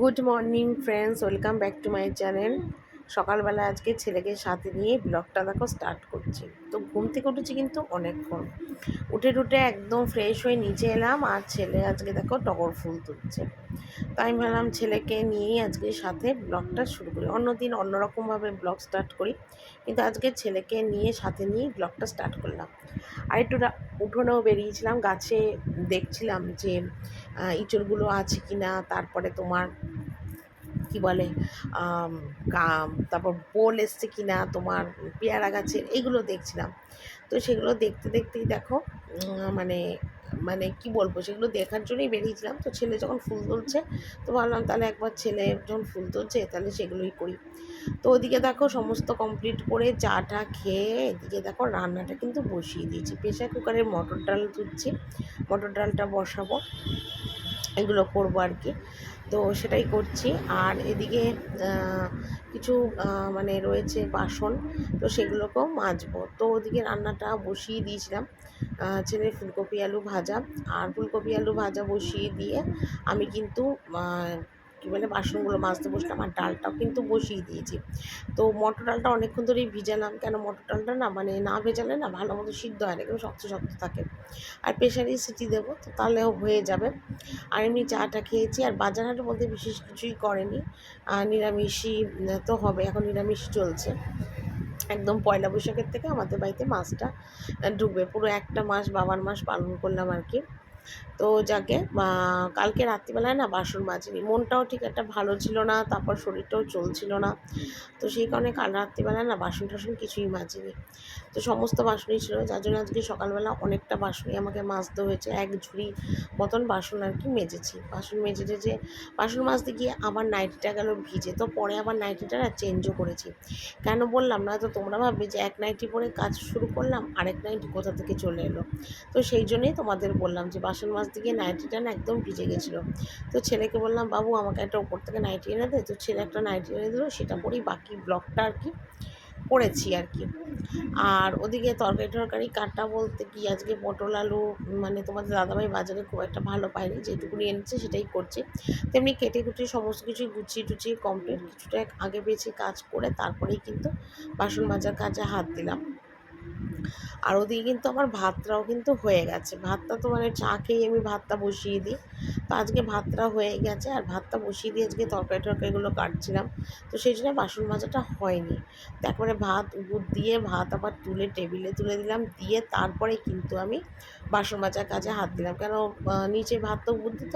Good morning friends, welcome back to my channel. সকালবেলা আজকে ছেলেকে সাথে নিয়ে ব্লগটা দেখো স্টার্ট করছি তো ঘুম থেকে উঠেছি কিন্তু অনেকক্ষণ উঠে টুটে একদম ফ্রেশ হয়ে নিচে এলাম আর ছেলে আজকে দেখো টগর ফুল তুলছে তো আমি ভাবলাম ছেলেকে নিয়েই আজকে সাথে ব্লগটা শুরু করি অন্যদিন অন্যরকমভাবে ব্লগ স্টার্ট করি কিন্তু আজকে ছেলেকে নিয়ে সাথে নিয়ে ব্লগটা স্টার্ট করলাম আর একটু উঠোনেও বেরিয়েছিলাম গাছে দেখছিলাম যে ইঁচড়গুলো আছে কি না তারপরে তোমার কি বলে তারপর বোল এসছে কি না তোমার পেয়ারা গাছের এগুলো দেখছিলাম তো সেগুলো দেখতে দেখতেই দেখো মানে মানে কি বলবো সেগুলো দেখার জন্যই বেরিয়েছিলাম তো ছেলে যখন ফুল তুলছে তো ভাবলাম তাহলে একবার ছেলে যখন ফুল তুলছে তাহলে সেগুলোই করি তো ওদিকে দেখো সমস্ত কমপ্লিট করে চাটা খেয়ে এদিকে দেখো রান্নাটা কিন্তু বসিয়ে দিয়েছি প্রেশার কুকারের মটর ডাল তুলছি মটর ডালটা বসাবো এগুলো করব আর কি তো সেটাই করছি আর এদিকে কিছু মানে রয়েছে বাসন তো সেগুলোকেও মাজবো তো ওদিকে রান্নাটা বসিয়ে দিয়েছিলাম ছেলের ফুলকপি আলু ভাজা আর ফুলকপি আলু ভাজা বসিয়ে দিয়ে আমি কিন্তু কী বলে বাসনগুলো মাজতে বসলাম আর ডালটাও কিন্তু বসিয়ে দিয়েছি তো মটর ডালটা অনেকক্ষণ ধরেই ভিজালাম কেন মটর ডালটা না মানে না ভেজালে না ভালো মতো সিদ্ধ হয় না কিন্তু শক্ত শক্ত থাকে আর প্রেশারেই সিটি দেবো তো তাহলেও হয়ে যাবে আর এমনি চাটা খেয়েছি আর বাজার হাটের বলতে বিশেষ কিছুই করেনি আর নিরামিষই তো হবে এখন নিরামিষ চলছে একদম পয়লা বৈশাখের থেকে আমাদের বাড়িতে মাছটা ঢুকবে পুরো একটা মাস বাবার মাস পালন করলাম আর কি তো যাকে কালকে রাত্রিবেলায় না বাসন মাজিনি মনটাও ঠিক একটা ভালো ছিল না তারপর শরীরটাও চলছিল না তো সেই কারণে কাল রাত্রিবেলায় না বাসন টাসন কিছুই মাজিনি তো সমস্ত বাসনই ছিল যার জন্য আজকে সকালবেলা অনেকটা বাসনই আমাকে মাজতে হয়েছে এক ঝুড়ি মতন বাসন আর কি মেজেছি বাসন মেজে যে বাসন মাজতে গিয়ে আবার নাইটিটা গেল ভিজে তো পরে আবার নাইটিটা না চেঞ্জও করেছি কেন বললাম না তো তোমরা ভাববে যে এক নাইটি পরে কাজ শুরু করলাম আরেক নাইটি কোথা থেকে চলে এলো তো সেই জন্যই তোমাদের বললাম যে বাস বাসন মাজতে গিয়ে নাইটিটা না একদম ভিজে গেছিল তো ছেলেকে বললাম বাবু আমাকে একটা উপর থেকে নাইটি এনে দেয় তো ছেলে একটা নাইটি এনে দিল সেটা পরেই বাকি ব্লকটা আর কি করেছি আর কি আর ওদিকে তরকারি টরকারি কাটা বলতে কি আজকে পটল আলু মানে তোমাদের দাদাভাই বাজারে খুব একটা ভালো পায়নি যেটুকু এনেছে সেটাই করছে তেমনি কেটে কুটে সমস্ত কিছু গুছিয়ে টুচিয়ে কমপ্লিট কিছুটা আগে পেয়েছি কাজ করে তারপরেই কিন্তু বাসন মাজার কাজে হাত দিলাম আর ওদিকে কিন্তু আমার ভাতটাও কিন্তু হয়ে গেছে ভাতটা তো মানে চা খেয়ে আমি ভাতটা বসিয়ে দিই তো আজকে ভাতটা হয়ে গেছে আর ভাতটা বসিয়ে দিয়ে আজকে তরকারি টরকারিগুলো কাটছিলাম তো সেই জন্য বাসন মাজাটা হয়নি তারপরে ভাত উগুর দিয়ে ভাত আবার তুলে টেবিলে তুলে দিলাম দিয়ে তারপরে কিন্তু আমি বাসন মাজার কাজে হাত দিলাম কেন নিচে ভাত তো উগুর দিত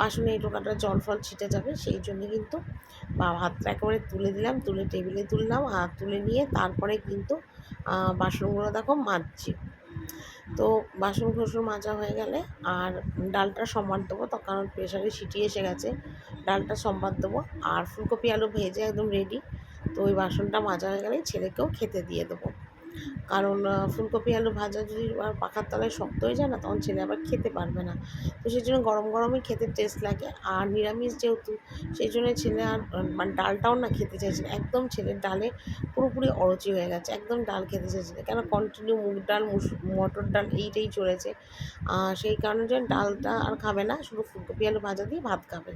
বাসনে এই টোকাটা জল ফল ছিটে যাবে সেই জন্য কিন্তু ভাতটা একেবারে তুলে দিলাম তুলে টেবিলে তুললাম হাত তুলে নিয়ে তারপরে কিন্তু বাসনগুলো দেখো মাজছি তো বাসন ঘষুর মাজা হয়ে গেলে আর ডালটা সম্বাদ দেবো তখন কারণ প্রেশারে সিটি এসে গেছে ডালটা সম্বাদ দেবো আর ফুলকপি আলু ভেজে একদম রেডি তো ওই বাসনটা মাজা হয়ে গেলে ছেলেকেও খেতে দিয়ে দেবো কারণ ফুলকপি আলু ভাজা যদি আর পাখার তলায় শক্ত হয়ে যায় না তখন ছেলে আবার খেতে পারবে না তো সেই জন্য গরম গরমে খেতে টেস্ট লাগে আর নিরামিষ যেহেতু সেই জন্য ছেলে আর মানে ডালটাও না খেতে চাইছে না একদম ছেলের ডালে পুরোপুরি অরুচি হয়ে গেছে একদম ডাল খেতে চাইছে না কেন কন্টিনিউ মুগ ডাল মটর ডাল এইটাই চলেছে সেই কারণে ডালটা আর খাবে না শুধু ফুলকপি আলু ভাজা দিয়ে ভাত খাবে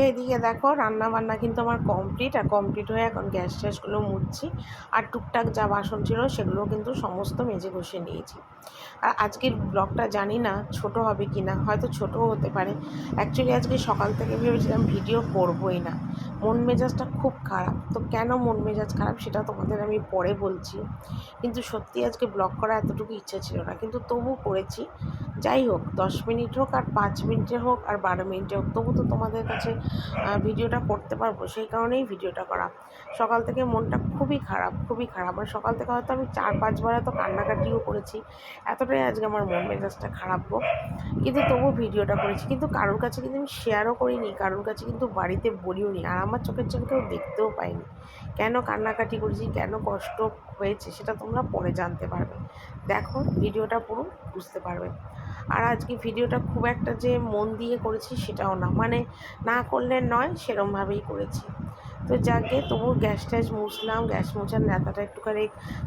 উঠে এদিকে দেখো রান্না বান্না কিন্তু আমার কমপ্লিট আর কমপ্লিট হয়ে এখন গ্যাস ট্যাসগুলো মুছছি আর টুকটাক যা বাসন ছিল সেগুলো কিন্তু সমস্ত মেজে ঘষে নিয়েছি আর আজকের ব্লগটা জানি না ছোট হবে কি না হয়তো ছোটও হতে পারে অ্যাকচুয়ালি আজকে সকাল থেকে ভেবেছিলাম ভিডিও করবোই না মন মেজাজটা খুব খারাপ তো কেন মন মেজাজ খারাপ সেটা তোমাদের আমি পরে বলছি কিন্তু সত্যি আজকে ব্লগ করা এতটুকু ইচ্ছা ছিল না কিন্তু তবু করেছি যাই হোক দশ মিনিট হোক আর পাঁচ মিনিটে হোক আর বারো মিনিটে হোক তবু তো তোমাদের কাছে ভিডিওটা করতে পারবো সেই কারণেই ভিডিওটা করা সকাল থেকে মনটা খুবই খারাপ খুবই খারাপ আর মানে সকাল থেকে হয়তো আমি চার পাঁচবার তো কান্নাকাটিও করেছি এতটাই আজকে আমার মন মেজাজটা খারাপ হোক কিন্তু তবুও ভিডিওটা করেছি কিন্তু কারোর কাছে কিন্তু আমি শেয়ারও করিনি কারোর কাছে কিন্তু বাড়িতে বলিও নি আর আমার চোখের চোখে কেউ দেখতেও পাইনি কেন কান্নাকাটি করেছি কেন কষ্ট হয়েছে সেটা তোমরা পরে জানতে পারবে দেখো ভিডিওটা পুরো বুঝতে পারবে আর আজকে ভিডিওটা খুব একটা যে মন দিয়ে করেছি সেটাও না মানে না করলে নয় সেরমভাবেই করেছি তো যাকে তবু গ্যাস ট্যাস মুছলাম গ্যাস মোছার নেতাটা একটুখানি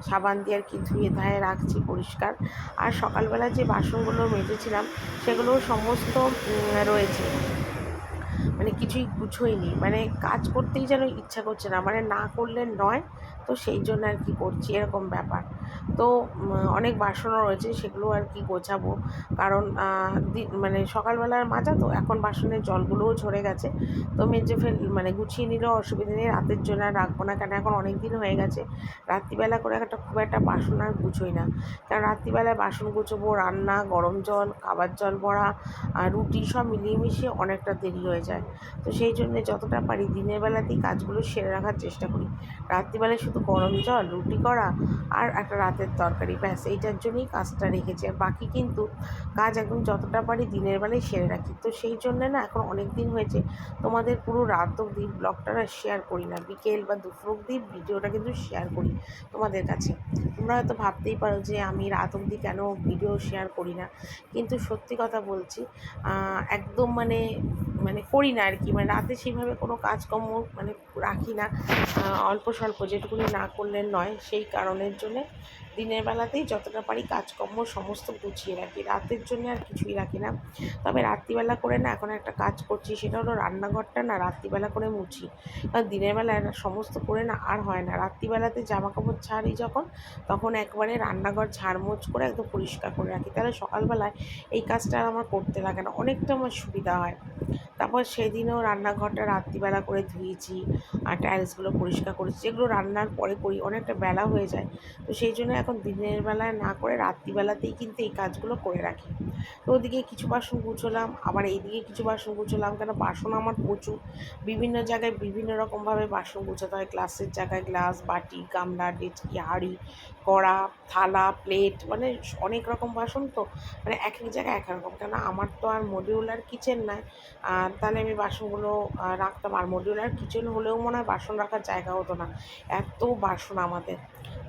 সাবান দিয়ে আর কি ধুয়ে ধায়ে রাখছি পরিষ্কার আর সকালবেলা যে বাসনগুলো মেজেছিলাম সেগুলো সমস্ত রয়েছে মানে কিছুই গুছোইনি মানে কাজ করতেই যেন ইচ্ছা করছে না মানে না করলে নয় তো সেই জন্য আর কি করছি এরকম ব্যাপার তো অনেক বাসনও রয়েছে সেগুলো আর কি গোছাবো কারণ মানে সকালবেলার মাজা তো এখন বাসনের জলগুলোও ঝরে গেছে তো মেজে ফেল মানে গুছিয়ে নিলেও অসুবিধা নেই রাতের জন্য আর রাখবো না কেন এখন অনেক দিন হয়ে গেছে রাত্রিবেলা করে একটা খুব একটা বাসন আর গুছোই না কারণ রাত্রিবেলায় বাসন গুছবো রান্না গরম জল খাবার জল ভরা আর রুটি সব মিলিয়ে মিশিয়ে অনেকটা দেরি হয়ে যায় তো সেই জন্য যতটা পারি দিনের বেলাতেই কাজগুলো সেরে রাখার চেষ্টা করি রাত্রিবেলায় শুধু গরম জল রুটি করা আর একটা রাতের তরকারি ব্যাস এইটার জন্যই কাজটা রেখেছি আর বাকি কিন্তু কাজ একদম যতটা পারি দিনের বেলায় সেরে রাখি তো সেই জন্যে না এখন অনেক দিন হয়েছে তোমাদের পুরো রাত অব্দি ব্লগটা শেয়ার করি না বিকেল বা দুপুর অব্দি ভিডিওটা কিন্তু শেয়ার করি তোমাদের কাছে তোমরা হয়তো ভাবতেই পারো যে আমি রাত অবধি কেন ভিডিও শেয়ার করি না কিন্তু সত্যি কথা বলছি একদম মানে মানে করি না আর কি মানে রাতে সেইভাবে কোনো কাজকর্ম মানে রাখি না অল্প স্বল্প যেটুকুনি না করলে নয় সেই কারণের জন্যে দিনের বেলাতেই যতটা পারি কাজকর্ম সমস্ত গুছিয়ে রাখি রাতের জন্য আর কিছুই রাখি না তবে রাত্রিবেলা করে না এখন একটা কাজ করছি সেটা হলো রান্নাঘরটা না রাত্রিবেলা করে মুছি কারণ দিনের বেলা সমস্ত করে না আর হয় না রাত্রিবেলাতে জামা কাপড় ছাড়ি যখন তখন একবারে রান্নাঘর ঝাড়মোছ করে একদম পরিষ্কার করে রাখি তাহলে সকালবেলায় এই কাজটা আর আমার করতে লাগে না অনেকটা আমার সুবিধা হয় তারপর সেদিনেও রান্নাঘরটা রাত্রিবেলা করে ধুয়েছি আর টাইলসগুলো পরিষ্কার করেছি যেগুলো রান্নার পরে করি অনেকটা বেলা হয়ে যায় তো সেই জন্য এখন এখন দিনের বেলায় না করে রাত্রিবেলাতেই কিন্তু এই কাজগুলো করে রাখি তো ওদিকে কিছু বাসন গুছলাম আবার এইদিকে কিছু বাসন গুছলাম কেন বাসন আমার প্রচুর বিভিন্ন জায়গায় বিভিন্ন রকমভাবে বাসন গুছাতে হয় গ্লাসের জায়গায় গ্লাস বাটি গামলা ডেচকি হাঁড়ি কড়া থালা প্লেট মানে অনেক রকম বাসন তো মানে এক এক জায়গায় এক রকম কেন আমার তো আর মডিউলার কিচেন নাই তাহলে আমি বাসনগুলো রাখতাম আর মডিউলার কিচেন হলেও মনে হয় বাসন রাখার জায়গা হতো না এত বাসন আমাদের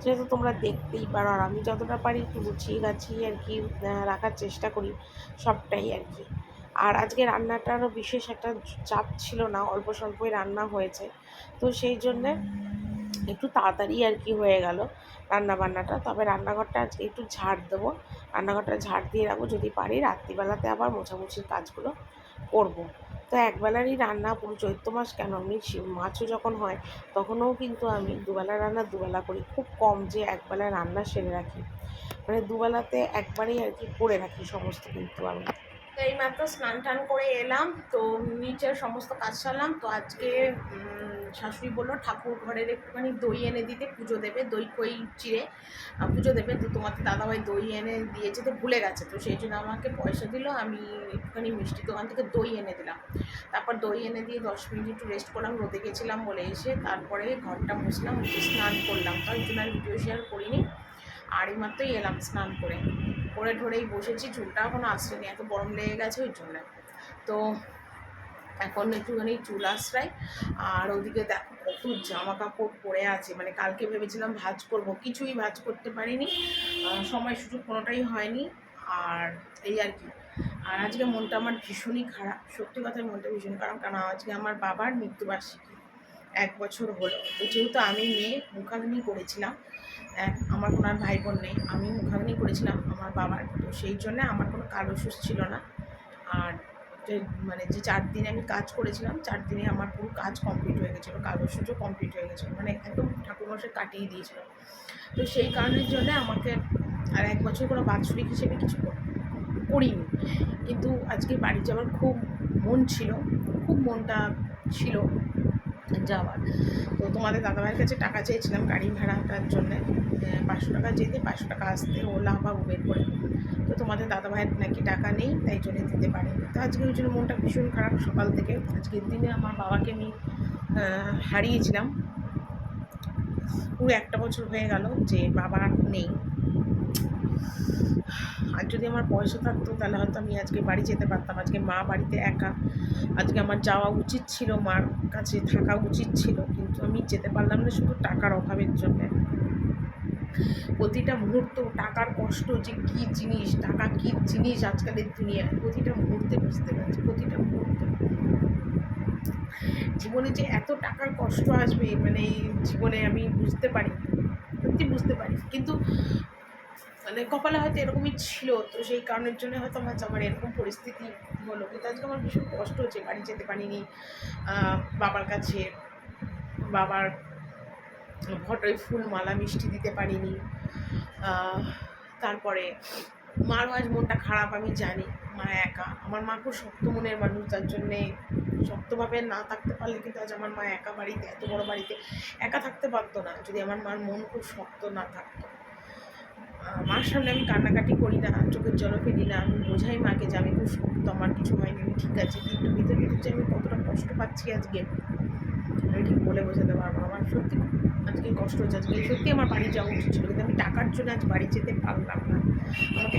সেহেতু তোমরা দেখতেই পারো আর আমি যতটা পারি একটু গুছিয়ে গাছিয়ে আর কি রাখার চেষ্টা করি সবটাই আর কি আর আজকে রান্নাটারও বিশেষ একটা চাপ ছিল না অল্প স্বল্পই রান্না হয়েছে তো সেই জন্যে একটু তাড়াতাড়ি আর কি হয়ে গেল রান্না বান্নাটা তবে রান্নাঘরটা আজকে একটু ঝাড় দেবো রান্নাঘরটা ঝাড় দিয়ে রাখবো যদি পারি রাত্রিবেলাতে আবার মোছামুছির কাজগুলো করবো তো একবেলারই রান্না পুরো চৈত্র মাস কেন আমি মাছও যখন হয় তখনও কিন্তু আমি দুবেলা রান্না দুবেলা করি খুব কম যে একবেলা রান্না সেরে রাখি মানে দুবেলাতে একবারেই আর কি করে রাখি সমস্ত কিন্তু আমি তো মাত্র স্নান টান করে এলাম তো নিচের সমস্ত কাজ সারলাম তো আজকে শাশুড়ি বললো ঠাকুর ঘরের একটুখানি দই এনে দিতে পুজো দেবে দই কই চিড়ে পুজো দেবে তো তোমার দাদাভাই দই এনে দিয়েছে তো ভুলে গেছে তো সেই জন্য আমাকে পয়সা দিল আমি একটুখানি মিষ্টি দোকান থেকে দই এনে দিলাম তারপর দই এনে দিয়ে দশ মিনিট একটু রেস্ট করলাম রোদে গেছিলাম বলে এসে তারপরে ঘরটা মুছলাম স্নান করলাম তার জন্য আর ভিডিও শেয়ার করিনি আর মাত্রই এলাম স্নান করে করে ঠোরেই বসেছি চুলটা এখনও নি এত গরম লেগে গেছে ওই জন্য তো এখন একটুখানি চুল আশ্রয় আর ওদিকে দেখো কত জামা কাপড় পরে আছে মানে কালকে ভেবেছিলাম ভাজ করব কিছুই ভাজ করতে পারিনি সময় সুযোগ কোনোটাই হয়নি আর এই আর কি আর আজকে মনটা আমার ভীষণই খারাপ সত্যি কথায় মনটা ভীষণ খারাপ কারণ আজকে আমার বাবার মৃত্যুবার্ষিকী এক বছর হলো যেহেতু আমি মেয়ে মুখাগ্নি করেছিলাম এক আমার কোনো আর ভাই বোন নেই আমি মুখাগ্নি করেছিলাম আমার বাবার তো সেই জন্যে আমার কোনো কালো সুস ছিল না আর যে মানে যে চার দিনে আমি কাজ করেছিলাম চার দিনে আমার পুরো কাজ কমপ্লিট হয়ে গেছিলো কাগজ সূচও কমপ্লিট হয়ে গেছিলো মানে একদম ঠাকুরমশে কাটিয়ে দিয়েছিলাম তো সেই কারণের জন্য আমাকে আর এক বছর কোনো বাৎসরিক হিসেবে কিছু করিনি কিন্তু আজকে বাড়ি যাওয়ার খুব মন ছিল খুব মনটা ছিল যাওয়ার তো তোমাদের দাদাভাইয়ের কাছে টাকা চেয়েছিলাম গাড়ি ভাড়াটার জন্যে পাঁচশো টাকা যেতে পাঁচশো টাকা আসতে ওলা বা উবের করে তো তোমাদের দাদা ভাইয়ের নাকি টাকা নেই তাই জন্য দিতে পারে তো আজকে ওই জন্য মনটা ভীষণ খারাপ সকাল থেকে আজকের দিনে আমার বাবাকে আমি হারিয়েছিলাম পুরো একটা বছর হয়ে গেল যে বাবা নেই আর যদি আমার পয়সা থাকতো তাহলে হয়তো আমি আজকে বাড়ি যেতে পারতাম আজকে মা বাড়িতে একা আজকে আমার যাওয়া উচিত ছিল মার কাছে থাকা উচিত ছিল কিন্তু আমি যেতে পারলাম না শুধু টাকার অভাবের জন্য প্রতিটা মুহূর্ত টাকার কষ্ট যে কী জিনিস টাকা কী জিনিস আজকালের দুনিয়ায় প্রতিটা মুহূর্তে বুঝতে পারছি প্রতিটা মুহূর্তে জীবনে যে এত টাকার কষ্ট আসবে মানে জীবনে আমি বুঝতে পারি সত্যি বুঝতে পারি কিন্তু মানে কপালে হয়তো এরকমই ছিল তো সেই কারণের জন্য হয়তো আমার আমার এরকম পরিস্থিতি হলো কিন্তু আজকে আমার ভীষণ কষ্ট হচ্ছে বাড়ি যেতে পারিনি বাবার কাছে বাবার ঘটোই ফুল মালা মিষ্টি দিতে পারিনি তারপরে মার মাঝ মনটা খারাপ আমি জানি মা একা আমার মা খুব শক্ত মনের মানুষ তার জন্যে শক্তভাবে না থাকতে পারলে কিন্তু আজ আমার মা একা বাড়িতে এত বড় বাড়িতে একা থাকতে পারতো না যদি আমার মার মন খুব শক্ত না থাকতো মার সামনে আমি কান্নাকাটি করি না চোখের জল ফেলি না আমি বোঝাই মাকে যে আমি খুব শক্ত আমার কিছু হয়নি আমি ঠিক আছে কিন্তু ভিতরে ভিতরে যে আমি কতটা কষ্ট পাচ্ছি আজকে আমি ঠিক বলে বোঝাতে পারবো আমার সত্যি আজকে কষ্ট হচ্ছে আজকে সত্যি আমার বাড়ি যাওয়া উচিত ছিল কিন্তু আমি টাকার জন্য আজ বাড়ি যেতে পারলাম না আমাকে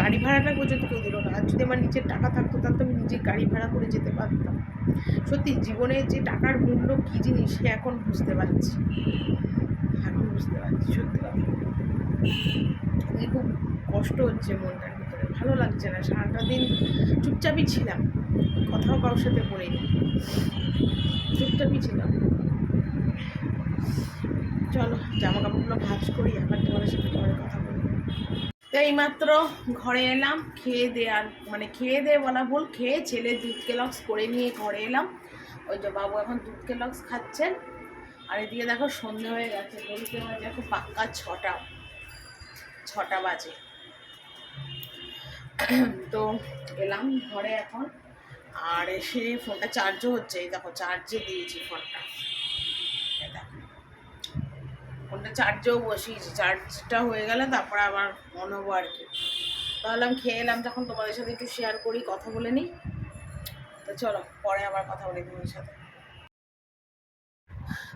গাড়ি ভাড়াটা পর্যন্ত কেউ দিল না আর যদি আমার নিজের টাকা থাকতো তাহলে আমি নিজে গাড়ি ভাড়া করে যেতে পারতাম সত্যি জীবনে যে টাকার মূল্য কী জিনিস সে এখন বুঝতে পারছি এখন বুঝতে পারছি সত্যি কথা খুব কষ্ট হচ্ছে মনটার ভিতরে ভালো লাগছে না সারাটা দিন চুপচাপই ছিলাম কথাও কারোর সাথে বলিনি চুপচাপই ছিলাম চলো জামা কাপড়গুলো ভাজ করি আবার তোমাদের সাথে পরে কথা বলবো তো এইমাত্র ঘরে এলাম খেয়ে দে আর মানে খেয়ে দে বলা ভুল খেয়ে ছেলে দুধ কেলক্স করে নিয়ে ঘরে এলাম ওই যে বাবু এখন দুধ কেলক্স খাচ্ছেন আর এদিকে দেখো সন্ধে হয়ে গেছে বলতে মানে দেখো পাক্কা ছটা ছটা বাজে তো এলাম ঘরে এখন আর এসে ফোনটা চার্জও হচ্ছে এই দেখো চার্জে দিয়েছি ফোনটা ফোনটা চার্জেও বসিয়েছি চার্জটা হয়ে গেলে তারপরে আবার অন হবো আর কি তাহলে আমি খেয়ে এলাম তখন তোমাদের সাথে একটু শেয়ার করি কথা বলে নিই তো চলো পরে আবার কথা বলি তোমাদের সাথে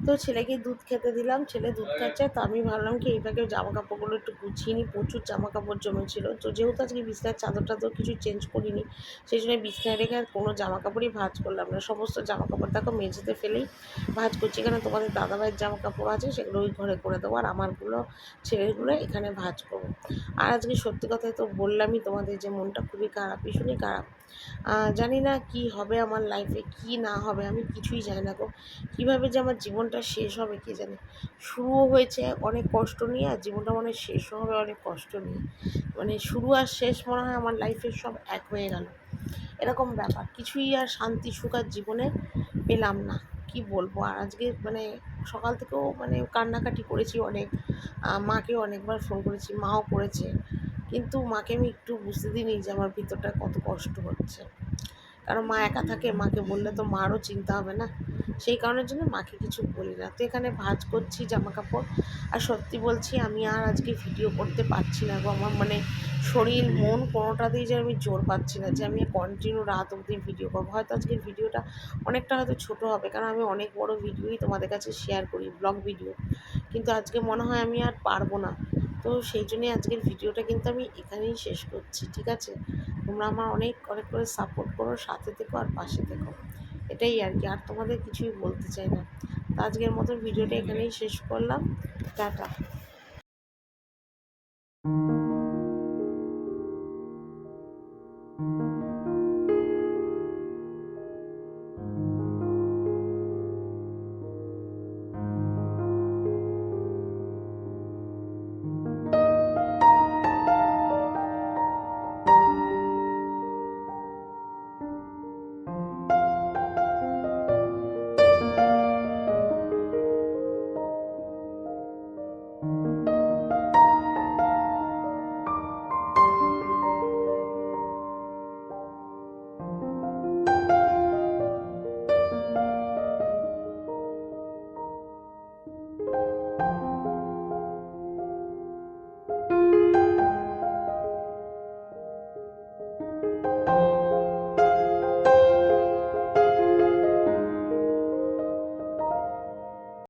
তো ছেলেকে দুধ খেতে দিলাম ছেলে দুধ খাচ্ছে তো আমি ভাবলাম কি এইভাবে জামা কাপড়গুলো একটু গুছিয়ে নিই প্রচুর জামা কাপড় জমেছিল তো যেহেতু আজকে বিছনার চাদর টাদর কিছু চেঞ্জ করিনি সেই জন্য বিছনায় রেখে আর কোনো জামা কাপড়ই ভাজ করলাম না সমস্ত জামা কাপড় দেখো মেঝেতে ফেলেই ভাজ করছি এখানে তোমাদের দাদাভাইয়ের জামা কাপড় আছে সেগুলো ওই ঘরে করে দেবো আর আমারগুলো ছেলেগুলো এখানে ভাজ করবো আর আজকে সত্যি কথাই তো বললামই তোমাদের যে মনটা খুবই খারাপ ভীষণই খারাপ জানি না কি হবে আমার লাইফে কি না হবে আমি কিছুই জানি না গো কীভাবে যে আমার জীবন জীবনটা শেষ হবে কে জানে শুরুও হয়েছে অনেক কষ্ট নিয়ে আর জীবনটা মনে হয় শেষও হবে অনেক কষ্ট নিয়ে মানে শুরু আর শেষ মনে হয় আমার লাইফের সব এক হয়ে গেল এরকম ব্যাপার কিছুই আর শান্তি সুখ আর জীবনে পেলাম না কি বলবো আর আজকে মানে সকাল থেকেও মানে কান্নাকাটি করেছি অনেক মাকে অনেকবার ফোন করেছি মাও করেছে কিন্তু মাকে আমি একটু বুঝতে দিইনি যে আমার ভিতরটা কত কষ্ট হচ্ছে কারণ মা একা থাকে মাকে বললে তো মারও চিন্তা হবে না সেই কারণের জন্য মাকে কিছু বলি না তো এখানে ভাজ করছি জামা কাপড় আর সত্যি বলছি আমি আর আজকে ভিডিও করতে পারছি না গো আমার মানে শরীর মন কোনোটাতেই যে আমি জোর পাচ্ছি না যে আমি কন্টিনিউ রাত অব্দি ভিডিও করবো হয়তো আজকের ভিডিওটা অনেকটা হয়তো ছোট হবে কারণ আমি অনেক বড় ভিডিওই তোমাদের কাছে শেয়ার করি ব্লগ ভিডিও কিন্তু আজকে মনে হয় আমি আর পারবো না তো সেই জন্যে আজকের ভিডিওটা কিন্তু আমি এখানেই শেষ করছি ঠিক আছে তোমরা আমার অনেক অনেক করে সাপোর্ট করো সাথে থেকো আর পাশে থেকো এটাই আর কি আর তোমাদের কিছুই বলতে চাই না তো আজকের মতো ভিডিওটা এখানেই শেষ করলাম টাটা